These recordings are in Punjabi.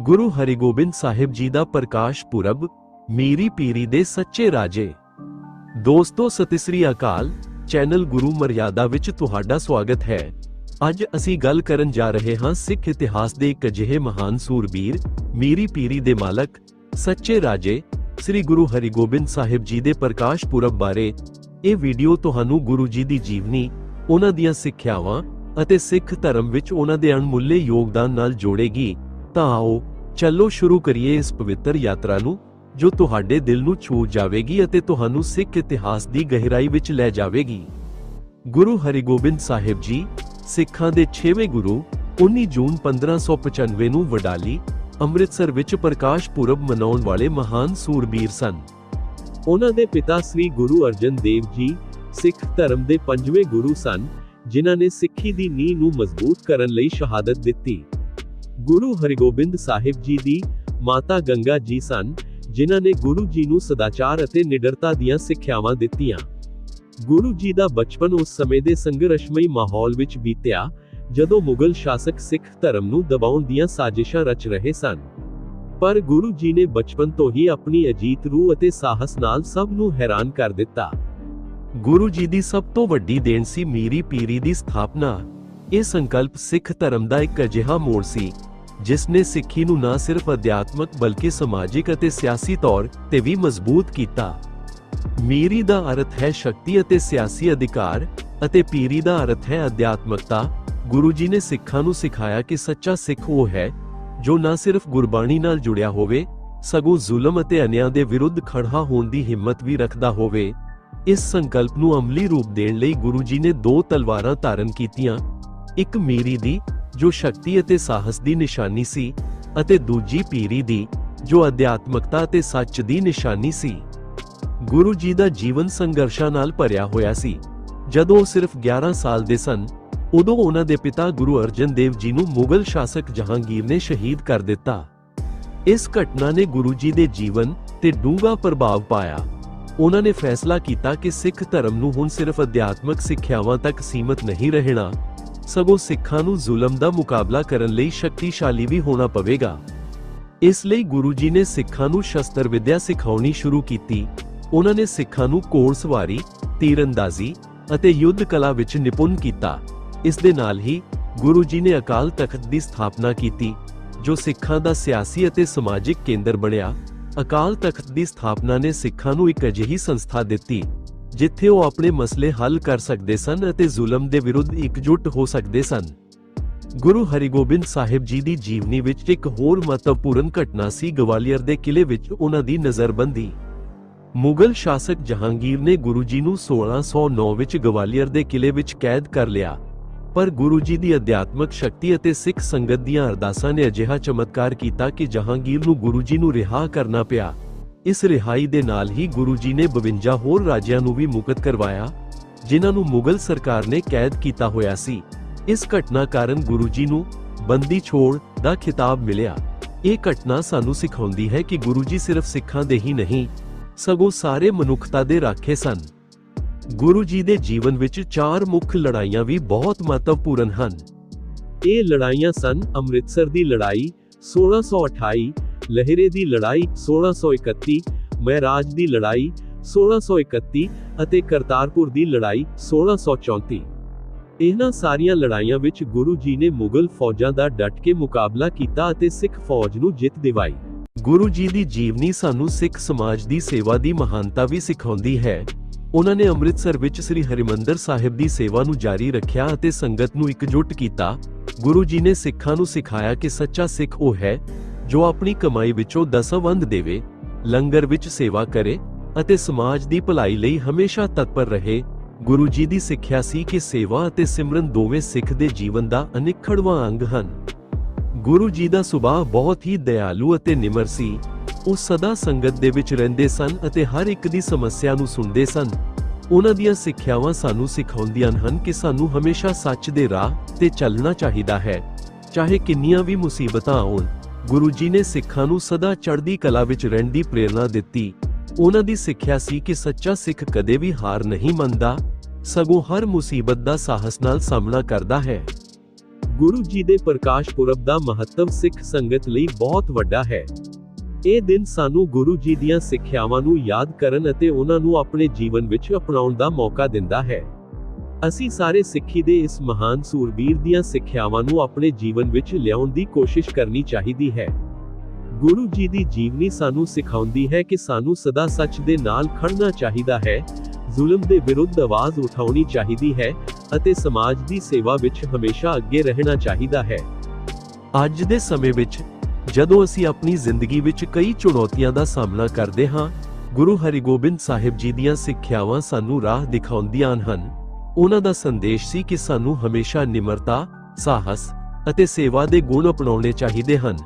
ਗੁਰੂ ਹਰਿਗੋਬਿੰਦ ਸਾਹਿਬ ਜੀ ਦਾ ਪ੍ਰਕਾਸ਼ ਪੁਰਬ, ਮੀਰੀ ਪੀਰੀ ਦੇ ਸੱਚੇ ਰਾਜੇ। ਦੋਸਤੋ, ਸਤਿ ਸ੍ਰੀ ਅਕਾਲ। ਚੈਨਲ ਗੁਰੂ ਮਰਿਆਦਾ ਵਿੱਚ ਤੁਹਾਡਾ ਸਵਾਗਤ ਹੈ। ਅੱਜ ਅਸੀਂ ਗੱਲ ਕਰਨ ਜਾ ਰਹੇ ਹਾਂ ਸਿੱਖ ਇਤਿਹਾਸ ਦੇ ਇੱਕ ਅਜਿਹੇ ਮਹਾਨ ਸੂਰਬੀਰ, ਮੀਰੀ ਪੀਰੀ ਦੇ ਮਾਲਕ, ਸੱਚੇ ਰਾਜੇ, ਸ੍ਰੀ ਗੁਰੂ ਹਰਿਗੋਬਿੰਦ ਸਾਹਿਬ ਜੀ ਦੇ ਪ੍ਰਕਾਸ਼ ਪੁਰਬ ਬਾਰੇ। ਇਹ ਵੀਡੀਓ ਤੁਹਾਨੂੰ ਗੁਰੂ ਜੀ ਦੀ ਜੀਵਨੀ, ਉਹਨਾਂ ਦੀਆਂ ਸਿੱਖਿਆਵਾਂ ਅਤੇ ਸਿੱਖ ਧਰਮ ਵਿੱਚ ਉਹਨਾਂ ਦੇ ਅਣਮੁੱਲੇ ਯੋਗਦਾਨ ਨਾਲ ਜੋੜੇਗੀ। ਤਾਂ ਆਓ ਚਲੋ ਸ਼ੁਰੂ ਕਰੀਏ ਇਸ ਪਵਿੱਤਰ ਯਾਤਰਾ ਨੂੰ, ਜੋ ਤੁਹਾਡੇ ਦਿਲ ਨੂੰ ਛੂ ਜਾਵੇਗੀ ਅਤੇ ਤੁਹਾਨੂੰ ਸਿੱਖ ਇਤਿਹਾਸ ਦੀ ਗਹਿਰਾਈ ਵਿੱਚ ਲੈ ਜਾਵੇਗੀ। ਗੁਰੂ ਹਰਿਗੋਬਿੰਦ ਸਾਹਿਬ ਜੀ, ਸਿੱਖਾਂ ਦੇ 6ਵੇਂ ਗੁਰੂ 19 ਜੂਨ 1595 ਨੂੰ ਵਡਾਲੀ, ਅੰਮ੍ਰਿਤਸਰ ਵਿੱਚ ਪ੍ਰਕਾਸ਼ ਪੁਰਬ ਮਨਾਉਣ ਵਾਲੇ ਮਹਾਨ ਸੂਰਬੀਰ ਸਨ। ਉਹਨਾਂ ਦੇ ਪਿਤਾ ਸ੍ਰੀ ਗੁਰੂ ਅਰਜਨ ਦੇਵ ਜੀ, ਸਿੱਖ ਧਰਮ ਦੇ ਪੰਜਵੇਂ ਗੁਰੂ ਸਨ, ਜਿਨ੍ਹਾਂ ਨੇ ਸਿੱਖੀ ਦੀ ਨੀਂਹ ਨੂੰ ਮਜ਼ਬੂਤ ਕਰਨ ਲਈ ਸ਼ਹਾਦਤ ਦਿੱਤੀ। ਗੁਰੂ ਹਰਿਗੋਬਿੰਦ ਸਾਹਿਬ ਜੀ ਦੀ ਮਾਤਾ ਗੰਗਾ ਜੀ ਸਨ, ਜਿਨ੍ਹਾਂ ਨੇ ਗੁਰੂ ਜੀ ਨੂੰ ਸਦਾਚਾਰ ਅਤੇ ਨਿਡਰਤਾ ਦੀਆਂ ਸਿੱਖਿਆਵਾਂ ਦਿੱਤੀਆਂ। ਗੁਰੂ ਜੀ ਦਾ ਬਚਪਨ ਉਸ ਸਮੇਂ ਦੇ ਸੰਘਰਸ਼ਮਈ ਮਾਹੌਲ ਵਿੱਚ ਬੀਤਿਆ, ਜਦੋਂ ਮੁਗਲ ਸ਼ਾਸਕ ਸਿੱਖ ਧਰਮ ਨੂੰ ਦਬਾਉਣ ਦੀਆਂ ਸਾਜ਼ਿਸ਼ਾਂ ਰਚ ਰਹੇ ਸਨ। ਪਰ ਗੁਰੂ ਜੀ ਨੇ ਬਚਪਨ ਤੋਂ ਹੀ ਆਪਣੀ ਅਜੀਤ ਰੂਹ ਅਤੇ ਸਾਹਸ ਨਾਲ ਸਭ ਨੂੰ ਹੈਰਾਨ ਕਰ ਦਿੱਤਾ। ਗੁਰੂ ਜੀ ਦੀ ਸਭ ਤੋਂ ਵੱਡੀ ਦੇਣ ਸੀ ਮੀਰੀ ਪੀਰੀ ਦੀ ਸਥਾਪਨਾ। ਇਹ ਸੰਕਲਪ ਸਿੱਖ ਧਰਮ ਦਾ ਇੱਕ ਅਜਿਹਾ ਮੋੜ ਸੀ। ਜਿਸ ਨੇ ਸਿੱਖੀ ਨੂੰ ਨਾ ਸਿਰਫ ਅਧਿਆਤਮਕ ਬਲਕਿ ਸਮਾਜਿਕ ਅਤੇ ਸਿਆਸੀ ਤੌਰ ਤੇ ਵੀ ਮਜ਼ਬੂਤ ਕੀਤਾ। ਮੀਰੀ ਦਾ ਅਰਥ ਹੈ ਸ਼ਕਤੀ ਅਤੇ ਸਿਆਸੀ ਅਧਿਕਾਰ ਅਤੇ ਪੀਰੀ ਦਾ ਅਰਥ ਹੈ ਅਧਿਆਤਮਕਤਾ। ਗੁਰੂ ਜੀ ਨੇ ਸਿੱਖਾਂ ਨੂੰ ਸਿਖਾਇਆ ਕਿ ਸੱਚਾ ਸਿੱਖ ਉਹ ਹੈ ਜੋ ਨਾ ਸਿਰਫ ਗੁਰਬਾਣੀ ਨਾਲ ਜੁੜਿਆ ਹੋਵੇ, ਸਗੋਂ ਜ਼ੁਲਮ ਅਤੇ ਅਨਿਆਂ ਦੇ ਵਿਰੁੱਧ ਖੜਾ ਹੋਣ ਦੀ ਹਿੰਮਤ ਵੀ ਰੱਖਦਾ ਹੋਵੇ। ਇਸ ਸੰਕਲਪ ਨੂੰ ਅਮਲੀ ਰੂਪ ਦੇਣ ਲਈ ਗੁਰੂ ਜੀ ਨੇ ਦੋ ਤਲਵਾਰਾਂ ਧਾਰਨ ਕੀਤੀਆਂ, ਇੱਕ ਮੀਰੀ ਦੀ ਜੋ ਸ਼ਕਤੀ ਅਤੇ ਸਾਹਸ ਦੀ ਨਿਸ਼ਾਨੀ ਸੀ ਅਤੇ ਦੂਜੀ ਪੀਰੀ ਦੀ, ਜੋ ਅਧਿਆਤਮਕਤਾ ਅਤੇ ਸੱਚ ਦੀ ਨਿਸ਼ਾਨੀ ਸੀ। ਗੁਰੂ ਜੀ ਦਾ ਜੀਵਨ ਸੰਘਰਸ਼ਾਂ ਨਾਲ ਭਰਿਆ ਹੋਇਆ ਸੀ। ਜਦੋਂ ਉਹ ਸਿਰਫ 11 ਸਾਲ ਦੇ ਸਨ, ਉਦੋਂ ਉਹਨਾਂ ਦੇ ਪਿਤਾ ਗੁਰੂ ਅਰਜਨ ਦੇਵ ਜੀ ਨੂੰ ਮੁਗਲ ਸ਼ਾਸਕ ਜਹਾਂਗੀਰ ਨੇ ਸ਼ਹੀਦ ਕਰ ਦਿੱਤਾ। ਇਸ ਘਟਨਾ ਨੇ ਗੁਰੂ ਜੀ ਦੇ ਜੀਵਨ ਤੇ ਡੂੰਘਾ ਪ੍ਰਭਾਵ ਪਾਇਆ। ਉਹਨਾਂ ਨੇ ਫੈਸਲਾ ਕੀਤਾ ਕਿ ਸਿੱਖ ਧਰਮ ਨੂੰ ਹੁਣ ਸਿਰਫ ਅਧਿਆਤਮਕ ਸਿੱਖਿਆਵਾਂ ਤੱਕ ਸੀਮਤ ਨਹੀਂ ਰਹਿਣਾ ਸਗੋਂ ਸਿੱਖਾਂ ਨੂੰ ਜ਼ੁਲਮ ਦਾ ਮੁਕਾਬਲਾ ਕਰਨ ਲਈ ਸ਼ਕਤੀਸ਼ਾਲੀ ਵੀ ਹੋਣਾ ਪਵੇਗਾ। ਇਸ ਲਈ ਗੁਰੂ ਜੀ ਨੇ ਸਿੱਖਾਂ ਨੂੰ ਸ਼ਸਤਰ ਵਿਦਿਆ ਸਿਖਾਉਣੀ ਸ਼ੁਰੂ ਕੀਤੀ। ਉਹਨਾਂ ਨੇ ਸਿੱਖਾਂ ਨੂੰ ਘੋੜਸਵਾਰੀ ਤੀਰੰਦਾਜ਼ੀ ਅਤੇ ਯੁੱਧ ਕਲਾ ਵਿੱਚ ਨਿਪੁੰਨ ਕੀਤਾ। ਇਸ ਦੇ ਨਾਲ ਹੀ ਗੁਰੂ ਜੀ ਨੇ ਅਕਾਲ ਤਖਤ ਦੀ ਸਥਾਪਨਾ ਕੀਤੀ, ਜੋ ਸਿੱਖਾਂ ਦਾ ਸਿਆਸੀ ਅਤੇ ਸਮਾਜਿਕ ਕੇਂਦਰ ਬਣਿਆ। ਅਕਾਲ ਤਖਤ ਦੀ ਸਥਾਪਨਾ ਨੇ ਸਿੱਖਾਂ ਨੂੰ ਇੱਕ ਅਜਿਹੀ ਸੰਸਥਾ ਦਿੱਤੀ ਜਿੱਥੇ ਉਹ ਆਪਣੇ ਮਸਲੇ ਹੱਲ ਕਰ ਸਕਦੇ ਸਨ ਅਤੇ ਜ਼ੁਲਮ ਦੇ ਵਿਰੁੱਧ ਇਕਜੁੱਟ ਹੋ ਸਕਦੇ ਸਨ। ਗੁਰੂ ਹਰਿਗੋਬਿੰਦ ਸਾਹਿਬ ਜੀ ਦੀ ਜੀਵਨੀ ਵਿੱਚ ਇੱਕ ਹੋਰ ਮਹੱਤਵਪੂਰਨ ਘਟਨਾ ਸੀ ਗਵਾਲੀਅਰ ਦੇ ਕਿਲੇ ਵਿੱਚ ਉਹਨਾਂ ਦੀ ਨਜ਼ਰਬੰਦੀ। ਮੁਗਲ ਸ਼ਾਸਕ ਜਹਾਂਗੀਰ ਨੇ ਗੁਰੂ ਜੀ ਨੂੰ 1609 ਵਿੱਚ ਗਵਾਲੀਅਰ ਦੇ ਕਿਲੇ ਵਿੱਚ ਕੈਦ ਕਰ ਲਿਆ। ਪਰ ਗੁਰੂ ਜੀ ਦੀ ਅਧਿਆਤਮਕ ਸ਼ਕਤੀ ਅਤੇ ਸਿੱਖ ਸੰਗਤ ਦੀਆਂ ਅਰਦਾਸਾਂ ਨੇ ਅਜਿਹਾ ਚਮਤਕਾਰ ਕੀਤਾ ਕਿ ਜਹਾਂਗੀਰ ਨੂੰ ਗੁਰੂ ਜੀ ਨੂੰ ਰਿਹਾ ਕਰਨਾ ਪਿਆ। ਇਸ ਰਿਹਾਈ ਦੇ ਨਾਲ ਹੀ ਗੁਰੂ ਜੀ ਨੇ 52 ਹੋਰ ਰਾਜਿਆਂ ਨੂੰ ਵੀ ਮੁਕਤ ਕਰਵਾਇਆ, ਜਿਨ੍ਹਾਂ ਨੂੰ ਮੁਗਲ ਸਰਕਾਰ ਨੇ ਕੈਦ ਕੀਤਾ ਹੋਇਆ ਸੀ। ਇਸ ਘਟਨਾ ਕਾਰਨ ਗੁਰੂ ਜੀ ਨੂੰ ਬੰਦੀ ਛੋੜ ਦਾ ਖਿਤਾਬ ਮਿਲਿਆ। ਇਹ ਘਟਨਾ ਸਾਨੂੰ ਸਿਖਾਉਂਦੀ ਹੈ ਕਿ ਗੁਰੂ ਜੀ ਸਿਰਫ ਸਿੱਖਾਂ ਦੇ ਹੀ ਨਹੀਂ, ਸਗੋਂ ਸਾਰੇ ਮਨੁੱਖਤਾ ਦੇ ਰਾਖੇ ਸਨ। ਗੁਰੂ ਜੀ ਦੇ ਜੀਵਨ ਵਿੱਚ ਚਾਰ ਮੁੱਖ ਲੜਾਈਆਂ ਵੀ ਬਹੁਤ ਮਹੱਤਵਪੂਰਨ ਹਨ। ਇਹ ਲੜਾਈਆਂ ਸਨ ਅੰਮ੍ਰਿਤਸਰ ਦੀ ਲੜਾਈ 1628 ਲਹਿਰੇ ਦੀ ਲੜਾਈ 1631 ਮਹਿਰਾਜ ਦੀ ਲੜਾਈ 1631 ਅਤੇ ਕਰਤਾਰਪੁਰ ਦੀ ਲੜਾਈ 1634 ਇਹਨਾਂ ਸਾਰੀਆਂ ਲੜਾਈਆਂ ਵਿੱਚ ਗੁਰੂ ਜੀ ਨੇ ਮੁਗਲ ਫੌਜਾਂ ਦਾ ਡਟ ਕੇ ਮੁਕਾਬਲਾ ਕੀਤਾ ਅਤੇ ਸਿੱਖ ਫੌਜ ਨੂੰ ਜਿੱਤ ਦਿਵਾਈ। ਗੁਰੂ ਜੀ ਦੀ ਜੀਵਨੀ ਸਾਨੂੰ ਸਿੱਖ ਸਮਾਜ ਦੀ ਸੇਵਾ ਦੀ ਮਹਾਨਤਾ ਵੀ ਸਿਖਾਉਂਦੀ ਹੈ। ਉਹਨਾਂ ਨੇ ਅੰਮ੍ਰਿਤਸਰ ਵਿੱਚ ਸ੍ਰੀ ਹਰਿਮੰਦਰ ਸਾਹਿਬ ਦੀ ਸੇਵਾ ਨੂੰ ਜਾਰੀ ਰੱਖਿਆ ਅਤੇ ਸੰਗਤ ਨੂੰ ਇਕਜੁੱਟ ਕੀਤਾ। ਗੁਰੂ ਜੀ ਨੇ ਸਿੱਖਾਂ ਨੂੰ ਸਿਖਾਇਆ ਕਿ ਸੱਚਾ ਸਿੱਖ ਉਹ ਹੈ ਜੋ ਆਪਣੀ ਕਮਾਈ ਵਿੱਚੋਂ ਦਸਵੰਧ ਦੇਵੇ, ਲੰਗਰ ਵਿੱਚ ਸੇਵਾ ਕਰੇ ਅਤੇ ਸਮਾਜ ਦੀ ਭਲਾਈ ਲਈ ਹਮੇਸ਼ਾ ਤਤਪਰ ਰਹੇ, ਗੁਰੂ ਜੀ ਦੀ ਸਿੱਖਿਆ ਸੀ ਕਿ ਸੇਵਾ ਅਤੇ ਸਿਮਰਨ ਦੋਵੇਂ ਸਿੱਖ ਦੇ ਜੀਵਨ ਦਾ ਅਨਿੱਖੜਵਾਂ ਅੰਗ ਹਨ। ਗੁਰੂ ਜੀ ਦਾ ਸੁਭਾਅ ਬਹੁਤ ਹੀ ਦਇਆਲੂ ਅਤੇ ਨਿਮਰ ਸੀ। ਉਹ ਸਦਾ ਸੰਗਤ ਦੇ ਵਿੱਚ ਰਹਿੰਦੇ ਸਨ ਅਤੇ ਹਰ ਇੱਕ ਦੀ ਸਮੱਸਿਆ ਨੂੰ ਸੁਣਦੇ ਸਨ। ਉਹਨਾਂ ਦੀਆਂ ਸਿੱਖਿਆਵਾਂ ਸਾਨੂੰ ਸਿਖਾਉਂਦੀਆਂ ਹਨ ਕਿ ਸਾਨੂੰ ਹਮੇਸ਼ਾ ਸੱਚ ਦੇ ਰਾਹ ਤੇ ਚੱਲਣਾ ਚਾਹੀਦਾ ਹੈ, ਚਾਹੇ ਕਿੰਨੀਆਂ ਵੀ ਮੁਸੀਬਤਾਂ ਆਉਣ। ਗੁਰੂ ਜੀ ਨੇ ਸਿੱਖਾਂ ਨੂੰ ਸਦਾ ਚੜ੍ਹਦੀ ਕਲਾ ਵਿੱਚ ਰਹਿਣ ਦੀ ਪ੍ਰੇਰਣਾ ਦਿੱਤੀ। ਉਹਨਾਂ ਦੀ ਸਿੱਖਿਆ ਸੀ ਕਿ ਸੱਚਾ ਸਿੱਖ ਕਦੇ ਵੀ ਹਾਰ ਨਹੀਂ ਮੰਨਦਾ, ਸਗੋਂ ਹਰ ਮੁਸੀਬਤ ਦਾ ਸਾਹਸ ਨਾਲ ਸਾਹਮਣਾ ਕਰਦਾ ਹੈ। ਗੁਰੂ ਜੀ ਦੇ ਪ੍ਰਕਾਸ਼ ਪੁਰਬ ਦਾ ਮਹੱਤਵ ਸਿੱਖ ਸੰਗਤ ਲਈ ਬਹੁਤ ਵੱਡਾ ਹੈ। ਇਹ ਦਿਨ ਸਾਨੂੰ ਗੁਰੂ ਜੀ ਦੀਆਂ ਸਿੱਖਿਆਵਾਂ ਨੂੰ ਯਾਦ ਕਰਨ ਅਤੇ ਉਹਨਾਂ ਨੂੰ ਆਪਣੇ ਜੀਵਨ ਵਿੱਚ ਅਪਣਾਉਣ ਦਾ ਮੌਕਾ ਦਿੰਦਾ ਹੈ। ਅਸੀਂ ਸਾਰੇ ਸਿੱਖੀ ਦੇ ਇਸ ਮਹਾਨ ਸੂਰਬੀਰ ਦੀਆਂ ਸਿੱਖਿਆਵਾਂ ਨੂੰ ਆਪਣੇ ਜੀਵਨ ਵਿੱਚ ਲਿਆਉਣ ਦੀ ਕੋਸ਼ਿਸ਼ ਕਰਨੀ ਚਾਹੀਦੀ ਹੈ। ਗੁਰੂ ਜੀ ਦੀ ਜੀਵਨੀ ਸਾਨੂੰ ਸਿਖਾਉਂਦੀ ਹੈ ਕਿ ਸਾਨੂੰ ਸਦਾ ਸੱਚ ਦੇ ਨਾਲ ਖੜਨਾ ਚਾਹੀਦਾ ਹੈ, ਜ਼ੁਲਮ ਦੇ ਵਿਰੁੱਧ ਆਵਾਜ਼ ਉਠਾਉਣੀ ਚਾਹੀਦੀ ਹੈ ਅਤੇ ਸਮਾਜ ਦੀ ਸੇਵਾ ਵਿੱਚ ਹਮੇਸ਼ਾ ਅੱਗੇ ਰਹਿਣਾ ਚਾਹੀਦਾ ਹੈ। ਅੱਜ ਦੇ ਸਮੇਂ ਵਿੱਚ, ਜਦੋਂ ਅਸੀਂ ਆਪਣੀ ਜ਼ਿੰਦਗੀ ਵਿੱਚ ਕਈ ਚੁਣੌਤੀਆਂ ਦਾ ਸਾਹਮਣਾ ਕਰਦੇ ਹਾਂ, ਗੁਰੂ ਹਰਿਗੋਬਿੰਦ ਸਾਹਿਬ ਜੀ ਦੀਆਂ ਸਿੱਖਿਆਵਾਂ ਸਾਨੂੰ ਰਾਹ ਦਿਖਾਉਂਦੀਆਂ ਹਨ। ਉਹਨਾਂ ਦਾ ਸੰਦੇਸ਼ ਸੀ ਕਿ ਸਾਨੂੰ ਹਮੇਸ਼ਾ ਨਿਮਰਤਾ ਸਾਹਸ ਅਤੇ ਸੇਵਾ ਦੇ ਗੁਣ ਅਪਣਾਉਣੇ ਚਾਹੀਦੇ ਹਨ।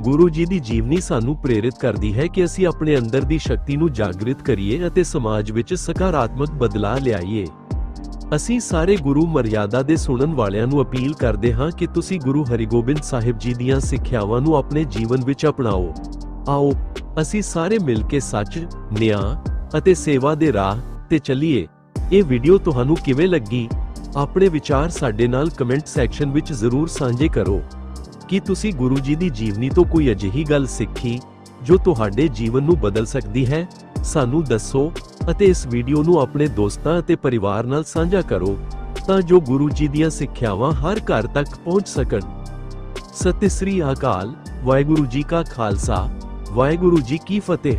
ਗੁਰੂ ਜੀ ਦੀ ਜੀਵਨੀ ਸਾਨੂੰ ਪ੍ਰੇਰਿਤ ਕਰਦੀ ਹੈ ਕਿ ਅਸੀਂ ਆਪਣੇ ਅੰਦਰ ਦੀ ਸ਼ਕਤੀ ਨੂੰ ਜਾਗਰਿਤ ਕਰੀਏ ਅਤੇ ਸਮਾਜ ਵਿੱਚ ਸਕਾਰਾਤਮਕ ਬਦਲਾਅ ਲਿਆਈਏ। ਅਸੀਂ ਸਾਰੇ ਗੁਰੂ ਮਰਿਆਦਾ ਦੇ ਸੁਣਨ ਵਾਲਿਆਂ ਨੂੰ ਅਪੀਲ ਕਰਦੇ ਹਾਂ ਕਿ ਤੁਸੀਂ ਗੁਰੂ ਹਰਿਗੋਬਿੰਦ ਸਾਹਿਬ ਜੀ ਦੀਆਂ ਸਿੱਖਿਆਵਾਂ ਨੂੰ ਆਪਣੇ ਜੀਵਨ ਵਿੱਚ ਅਪਣਾਓ। ਆਓ ਅਸੀਂ ਸਾਰੇ ਮਿਲ ਕੇ ਸੱਚ, ਨਿਆਂ ਅਤੇ ਸੇਵਾ ਦੇ ਰਾਹ ਤੇ ਚੱਲੀਏ। ਇਹ ਵੀਡੀਓ ਤੁਹਾਨੂੰ ਕਿਵੇਂ ਲੱਗੀ? ਆਪਣੇ ਵਿਚਾਰ ਸਾਡੇ ਨਾਲ ਕਮੈਂਟ ਸੈਕਸ਼ਨ ਵਿੱਚ ਜ਼ਰੂਰ ਸਾਂਝੇ ਕਰੋ। ਕੀ ਤੁਸੀਂ ਗੁਰੂ ਜੀ ਦੀ ਜੀਵਨੀ ਤੋਂ ਕੋਈ ਅਜਿਹੀ ਗੱਲ ਸਿੱਖੀ, ਜੋ ਤੁਹਾਡੇ ਜੀਵਨ ਨੂੰ ਬਦਲ ਸਕਦੀ ਹੈ? ਸਾਨੂੰ ਦੱਸੋ ਅਤੇ ਇਸ ਵੀਡੀਓ ਨੂੰ ਆਪਣੇ ਦੋਸਤਾਂ ਅਤੇ ਪਰਿਵਾਰ ਨਾਲ ਸਾਂਝਾ ਕਰੋ, ਤਾਂ ਜੋ ਗੁਰੂ ਜੀ ਦੀਆਂ ਸਿੱਖਿਆਵਾਂ ਹਰ ਘਰ ਤੱਕ ਪਹੁੰਚ ਸਕਣ। ਸਤਿ ਸ੍ਰੀ ਅਕਾਲ, ਵਾਹਿਗੁਰੂ ਜੀ ਕਾ ਖਾਲਸਾ, ਵਾਹਿਗੁਰੂ ਜੀ ਕੀ ਫਤਿਹ।